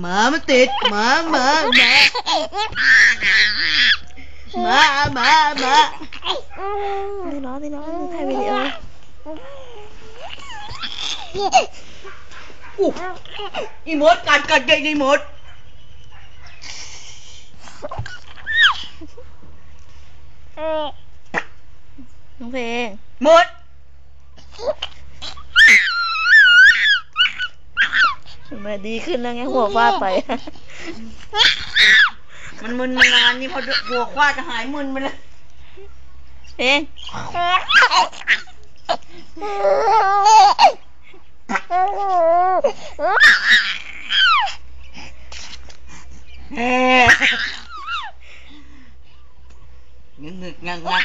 หมามันติดหมาหมาหมาหมาหมาหมานี่น้องนี่น้องถ่ายวิดีโออู้อีมดกัดกัดกัดอีมดน้องเพลงมด ทำไมดีขึ้นแล้วไงหัวฟาดไป มันมึนมานานนี่พอหัวควาดจะหายมึนไปเลยเพลงเฮ้งึกงึกงักงัก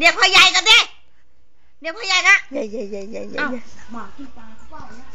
เรียกพ่อใหญ่กันดิเรียกพ่อใหญ่กันใหญ่ใหญ่ใหญ่ใหญ่ใหญ่เอ้าหมากินปลาเปล่าเนี่ย